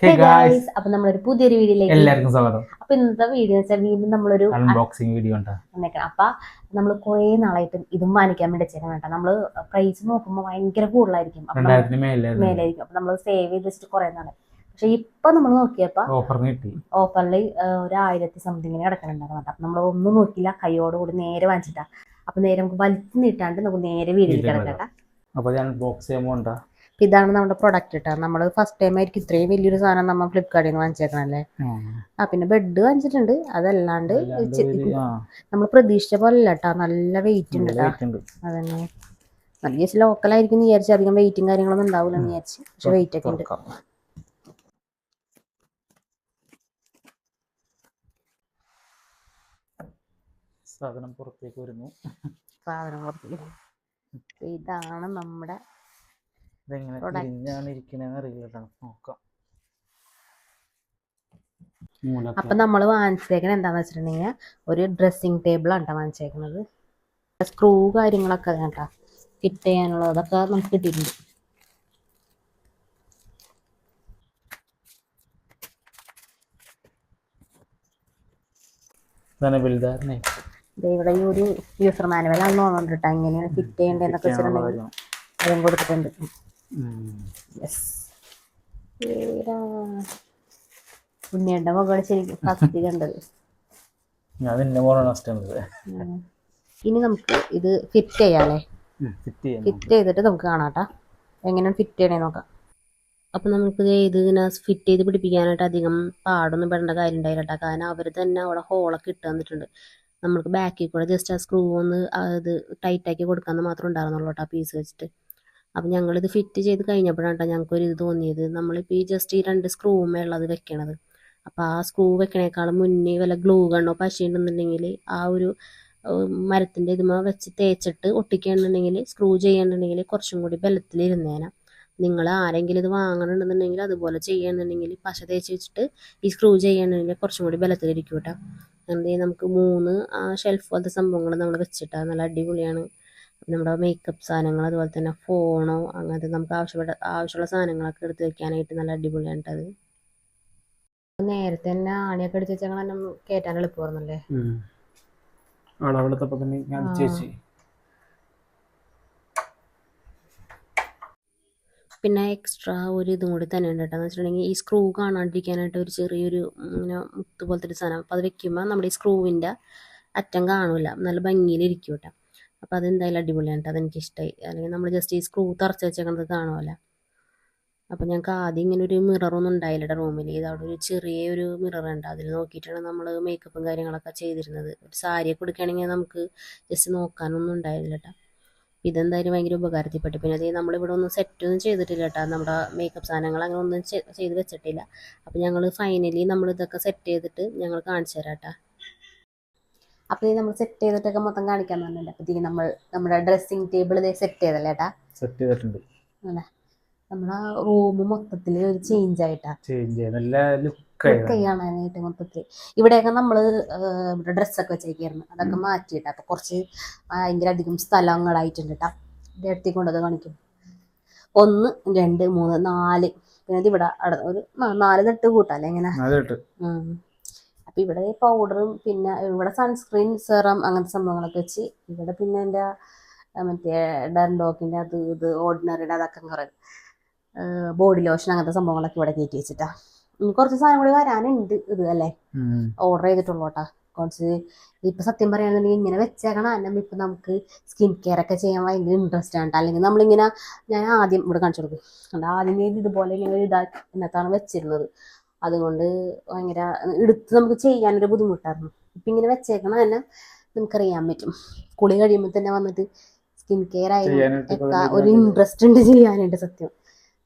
Hey guys, അപ്പൊ നമ്മളൊരു പുതിയൊരു വീഡിയോയിലേക്ക് എല്ലാവർക്കും സ്വാഗതം. അപ്പൊ ഇന്നത്തെ വീഡിയോ വെച്ചാൽ വീണ്ടും നമ്മളൊരു അൺബോക്സിംഗ് വീഡിയോ അപ്പൊ നമ്മൾ കുറെ നാളായിട്ട് ഇതും വാങ്ങിക്കാൻ വേണ്ടി ചെയ്യണം കേട്ടോ. നമ്മൾ പ്രൈസ് നോക്കുമ്പോൾ ഭയങ്കര കൂടുതലായിരിക്കും. മേലായിരിക്കും. അപ്പൊ നമ്മൾ സേവ് ചെയ്ത് വെച്ചിട്ട് കുറെ നാളെ. പക്ഷെ ഇപ്പൊ നമ്മൾ നോക്കിയപ്പോ ഓഫറിൽ ഒരു ആയിരത്തി സംതിങ്ങിന് കിടക്കണുണ്ടായിരുന്നു അപ്പൊ നമ്മൾ ഒന്നും നോക്കില്ല കൈയോട് കൂടി നേരെ വാങ്ങിച്ചിട്ടാ. അപ്പൊ നേരെ നമുക്ക് വലിച്ചു നീട്ടാണ്ട് നമുക്ക് നേരെ വീടിൽ കിടക്കട്ടെ അപ്പൊ ഞാൻ ബോക്സ് ചെയ്യാൻ പോണ്ട അപ്പൊ ഇതാണ് നമ്മുടെ പ്രൊഡക്റ്റ് കേട്ടോ നമ്മൾ ഫസ്റ്റ് ടൈം ആയിരിക്കും ഇത്രയും വലിയൊരു സാധനം നമ്മൾ ഫ്ലിപ്കാർട്ടിൽ നിന്ന് വാങ്ങിച്ചേക്കണല്ലേ? ആ. പിന്നെ ബെഡ് വാങ്ങിച്ചിട്ടുണ്ട്. അതല്ലാണ്ട് നമ്മൾ പ്രതീക്ഷിച്ച പോലെ അല്ല കേട്ടോ നല്ല വെയിറ്റ് ഉണ്ട്. അതന്നെ. നല്ല ചേച്ചി ലോക്കലായിരിക്കും വിചാരിച്ചു അധികം വെയിറ്റും കാര്യങ്ങളൊന്നും ഉണ്ടാവില്ല എന്ന് വിചാരിച്ചു. പക്ഷെ വെയിറ്റ് ഒക്കെ ഉണ്ട്. സാധനം പുറത്തേക്ക് വരുന്നു. സാധനം പുറത്തേക്ക് ഇതാണ് നമ്മുടെ ഇതെങ്ങനെ. തിരിഞ്ഞാണ് ഇരിക്കണേന്ന് അറിയില്ല കേട്ടോ. നോക്കാം. അപ്പൊ നമ്മൾ വാങ്ങിച്ചേക്കണ എന്താന്ന് വെച്ചിട്ടുണ്ടെങ്കിൽ ഒരു ഡ്രസ്സിങ് ടേബിളാണ് ആണ് ട്ടോ വാങ്ങിച്ചേക്കണത്. സ്ക്രൂ കാര്യങ്ങളൊക്കെ കേട്ടോ ഫിറ്റ് ചെയ്യാനുള്ളത് അതൊക്കെ നമുക്ക് കിട്ടിയിട്ടുണ്ട്. ഇവിടെ ഈ ഒരു യൂസർ മാനുവൽ ആണ് തോന്നുന്നുണ്ട് കേട്ടോ എങ്ങനെയാണ് ഫിറ്റ് ചെയ്യേണ്ടതെന്നൊക്കെ വെച്ചിട്ടുണ്ടെങ്കിൽ അതും കൊടുത്തിട്ടുണ്ട്. ഉണ്ണിയുടെ മുകളിൽ ശരിക്കും ഫസ്റ്റ് കണ്ടത്. ഞാൻ നിന്നെ പോലാണ് ഫസ്റ്റ് കണ്ടത്. ഉം. ഇനി നമുക്ക് ഇത് ഫിറ്റ് ചെയ്യാല്ലേ? ഫിറ്റ് ചെയ്തിട്ട് നമുക്ക് കാണാട്ടാ എങ്ങനെയാണ് ഫിറ്റ് ചെയ്യണേ നോക്കാം. അപ്പം നമുക്ക് ഇത് ഇങ്ങനെ ഫിറ്റ് ചെയ്ത് പിടിപ്പിക്കാനായിട്ട് അധികം പാടൊന്നും പെടേണ്ട കാര്യം ഉണ്ടായില്ല കാരണം അവർ തന്നെ അവിടെ ഹോളൊക്കെ ഇട്ട് തന്നിട്ടുണ്ട്. നമ്മൾക്ക് ബാക്കിൽ കൂടെ ജസ്റ്റ് ആ സ്ക്രൂ ഒന്ന് അത് ടൈറ്റാക്കി കൊടുക്കാമെന്ന് മാത്രമേ ഉണ്ടായിരുന്നുള്ളൂ കേട്ടോ പീസ് വെച്ചിട്ട്. അപ്പം ഞങ്ങളിത് ഫിറ്റ് ചെയ്ത് കഴിഞ്ഞപ്പോഴാണ് കേട്ടോ ഞങ്ങൾക്കൊരു ഇത് തോന്നിയത്. നമ്മളിപ്പോൾ ഈ ജസ്റ്റ് ഈ രണ്ട് സ്ക്രൂമേ ഉള്ളത് വെക്കണത്. അപ്പോൾ ആ സ്ക്രൂ വെക്കണേക്കാളും മുന്നേ വല്ല ഗ്ലൂ ഗണ്ണോ പശയുണ്ടെന്നുണ്ടെങ്കിൽ ആ ഒരു മരത്തിന്റെ ഇതുമ വെച്ച് തേച്ചിട്ട് ഒട്ടിക്കുകയാണെന്നുണ്ടെങ്കിൽ സ്ക്രൂ ചെയ്യുകയാണെന്നുണ്ടെങ്കിൽ കുറച്ചും കൂടി ബലത്തിലിരുന്നേനെ നിങ്ങൾ ആരെങ്കിലും ഇത് വാങ്ങണമെന്നുണ്ടെങ്കിൽ അതുപോലെ ചെയ്യുകയാണെന്നുണ്ടെങ്കിൽ പശ തേച്ച് വെച്ചിട്ട് ഈ സ്ക്രൂ ചെയ്യുകയാണെന്നുണ്ടെങ്കിൽ കുറച്ചും കൂടി ബലത്തിലിരിക്കും കേട്ടോ എന്തെങ്കിലും നമുക്ക് മൂന്ന് ആ ഷെൽഫ് പോലത്തെ സംഭവങ്ങൾ നമ്മൾ വെച്ചിട്ടാണ് നല്ല അടിപൊളിയാണ്. നമ്മുടെ മേക്കപ്പ് സാധനങ്ങൾ അതുപോലെ തന്നെ ഫോണോ അങ്ങനത്തെ നമുക്ക് ആവശ്യപ്പെട്ട ആവശ്യമുള്ള സാധനങ്ങളൊക്കെ എടുത്ത് വെക്കാനായിട്ട് നല്ല അടിപൊളിയാണ് ട്ടോ അത് നേരത്തെ തന്നെ ആണിയൊക്കെ എടുത്ത് വെച്ചാൽ തന്നെ കയറ്റാൻ എളുപ്പമായിരുന്നല്ലേ. ചേച്ചി? പിന്നെ എക്സ്ട്രാ ഒരു ഇതും കൂടി തന്നെ ഉണ്ട് കേട്ടോ. എന്ന് വെച്ചിട്ടുണ്ടെങ്കിൽ ഈ സ്ക്രൂ കാണാണ്ടിരിക്കാനായിട്ട് ഒരു ചെറിയൊരു ഇങ്ങനെ മുത്ത് പോലത്തെ ഒരു സാധനം. അപ്പോൾ അത് വെക്കുമ്പോൾ നമ്മുടെ ഈ സ്ക്രൂവിന്റെ അറ്റം കാണില്ല നല്ല ഭംഗിയിലിരിക്കും കേട്ടോ. അപ്പോൾ അതെന്തായാലും അടിപൊളിയാണ് കേട്ടോ അതെനിക്കിഷ്ടമായി അല്ലെങ്കിൽ നമ്മൾ ജസ്റ്റ് ഈ സ്ക്രൂ തറച്ച് വെച്ചേക്കുന്നത് കാണുമല്ല അപ്പോൾ ഞങ്ങൾക്ക് ആദ്യം ഇങ്ങനെ ഒരു മിററൊന്നും ഉണ്ടായില്ല റൂമിൽ ഇത് അവിടെ ഒരു ചെറിയ ഒരു മിറർ ഉണ്ട്. അതിൽ നോക്കിയിട്ടാണ് നമ്മൾ മേക്കപ്പും കാര്യങ്ങളൊക്കെ ചെയ്തിരുന്നത്. ഒരു സാരിയൊക്കെ കൊടുക്കുകയാണെങ്കിൽ നമുക്ക് ജസ്റ്റ് നോക്കാനൊന്നും ഉണ്ടായില്ല കേട്ടോ ഇതെന്തായാലും ഭയങ്കര ഉപകാരത്തിൽപ്പെട്ടു. പിന്നെ അതേ നമ്മളിവിടെ ഒന്നും സെറ്റ് ഒന്നും ചെയ്തിട്ടില്ല കേട്ടോ നമ്മുടെ മേക്കപ്പ് സാധനങ്ങൾ അങ്ങനെ ഒന്നും ചെയ്ത് വെച്ചിട്ടില്ല. അപ്പോൾ ഞങ്ങൾ ഫൈനലി നമ്മൾ ഇതൊക്കെ സെറ്റ് ചെയ്തിട്ട് ഞങ്ങൾ കാണിച്ചു തരാം കേട്ടോ അപ്പോൾ നമ്മൾ സെറ്റ് ചെയ്തിട്ടൊക്കെ മൊത്തം കാണിക്കാൻ പറഞ്ഞിട്ടുണ്ട് അപ്പോൾ നമ്മൾ നമ്മുടെ ഡ്രസ്സിംഗ് ടേബിൾ ഇതേ സെറ്റ് ചെയ്തല്ലേ ഏട്ടാ? സെറ്റ് ചെയ്തിട്ടുണ്ട്. നമ്മളെ റൂം മൊത്തത്തിൽ ഒരു ചേഞ്ച് ആയിട്ടാ. ചേഞ്ച് നല്ല ലുക്ക് കാണാനായിട്ട് മൊത്തത്തിൽ ഇവിടെയൊക്കെ നമ്മൾ ഇവിടെ ഡ്രസ്സൊക്കെ വെച്ചേക്കായിരുന്നു. അതൊക്കെ മാറ്റിയിട്ടാ. അപ്പൊ കുറച്ച് ഭയങ്കര അധികം സ്ഥലങ്ങളായിട്ടുണ്ട് കേട്ടാ ഇതെടുത്തി കൊണ്ടത് കാണിക്കും. ഒന്ന് രണ്ട് മൂന്ന് നാല്. പിന്നെ ഇത് ഇവിടെ ഒരു നാല് തട്ട് കൂട്ടാല്ലേ ഇങ്ങനെ? ഉം. ഇവിടെ പൗഡറും പിന്നെ ഇവിടെ സൺസ്ക്രീൻ സെറം അങ്ങനത്തെ സംഭവങ്ങളൊക്കെ വെച്ച് ഇവിടെ പിന്നെ എന്റെ മറ്റേ ഡെർഡോക്കിന്റെ അത് ഇത് ഓർഡിനറിയുടെ അതൊക്കെ കുറേ ബോഡി ലോഷൻ അങ്ങനത്തെ സംഭവങ്ങളൊക്കെ ഇവിടെ കയറ്റി വെച്ചിട്ടാ. ഇനി കുറച്ച് സാധനം കൂടി വരാനുണ്ട് ഇത് അല്ലേ? ഓർഡർ ചെയ്തിട്ടുള്ളൂ കേട്ടോ കുറച്ച് ഇപ്പൊ സത്യം പറയുകയാണെന്നുണ്ടെങ്കിൽ ഇങ്ങനെ വെച്ചേക്കണം തന്നെ ഇപ്പൊ നമുക്ക് സ്കിൻ കെയർ ഒക്കെ ചെയ്യാൻ ഭയങ്കര ഇൻട്രസ്റ്റ് ആണ് കേട്ടോ അല്ലെങ്കിൽ നമ്മളിങ്ങനെ ഞാൻ ആദ്യം ഇവിടെ കാണിച്ചു കൊടുക്കും. ആദ്യം ഇത് ഇതുപോലെ ഇങ്ങനെ ഒരു ഇതാക്കി എന്നത്താണ് വെച്ചിരുന്നത്. അതുകൊണ്ട് ഭയങ്കര എടുത്ത് നമുക്ക് ചെയ്യാനൊരു ബുദ്ധിമുട്ടായിരുന്നു. ഇപ്പം ഇങ്ങനെ വെച്ചേക്കണ തന്നെ നമുക്കറിയാൻ പറ്റും. കുളി കഴിയുമ്പോൾ തന്നെ വന്നിട്ട് സ്കിൻ കെയർ ആയിരുന്നു ഒരു ഇൻട്രസ്റ്റ് ഉണ്ട് ചെയ്യാനായിട്ട് സത്യം.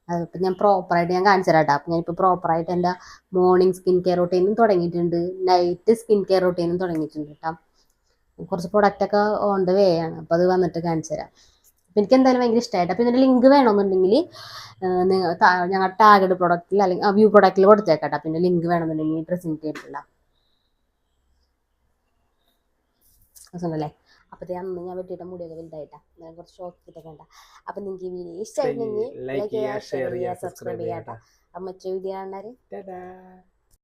അതിപ്പോൾ ഞാൻ പ്രോപ്പറായിട്ട് ഞാൻ കാണിച്ചു തരാം കേട്ടോ അപ്പം ഞാനിപ്പോൾ പ്രോപ്പറായിട്ട് എന്റെ മോർണിംഗ് സ്കിൻ കെയർ റൊട്ടീനും തുടങ്ങിയിട്ടുണ്ട്. നൈറ്റ് സ്കിൻ കെയർ റൊട്ടീനും തുടങ്ങിയിട്ടുണ്ട് കേട്ടോ കുറച്ച് പ്രൊഡക്റ്റ് ഒക്കെ ഓൺ ദ വേ ആണ്. അപ്പോൾ അത് വന്നിട്ട് കാണിച്ചു തരാം അപ്പം എനിക്ക് എന്തായാലും ഭയങ്കര ഇഷ്ടമായിട്ട് അപ്പോൾ ഇതിന്റെ ലിങ്ക് വേണമെന്നുണ്ടെങ്കിൽ ഞങ്ങൾ ടാഗഡ് പ്രൊഡക്റ്റിൽ അല്ലെങ്കിൽ വ്യൂ പ്രൊഡക്റ്റിൽ കൊടുത്തേക്കാട്ടോ പിന്നെ ലിങ്ക് വേണമെന്നുണ്ടെങ്കിൽ ഡ്രസ്സിങ് ടേബിളിലാണ് രസമുണ്ടല്ലേ? അപ്പോഴത്തെ അന്ന് ഞാൻ വെട്ടിയിട്ട മുടിയൊക്കെ വലുതായിട്ടാ. ഞാൻ കുറച്ച് ഷോക്ക് ഉണ്ടാ അപ്പം നിങ്ങൾക്ക് ഈ വീഡിയോ ഇഷ്ടമായിട്ടുണ്ടെങ്കിൽ ലൈക്ക് ചെയ്യുക ഷെയർ ചെയ്യുക സബ്സ്ക്രൈബ് ചെയ്യാം കേട്ടോ അമ്മച്ച വീഡിയോ കാണാറ് ടാ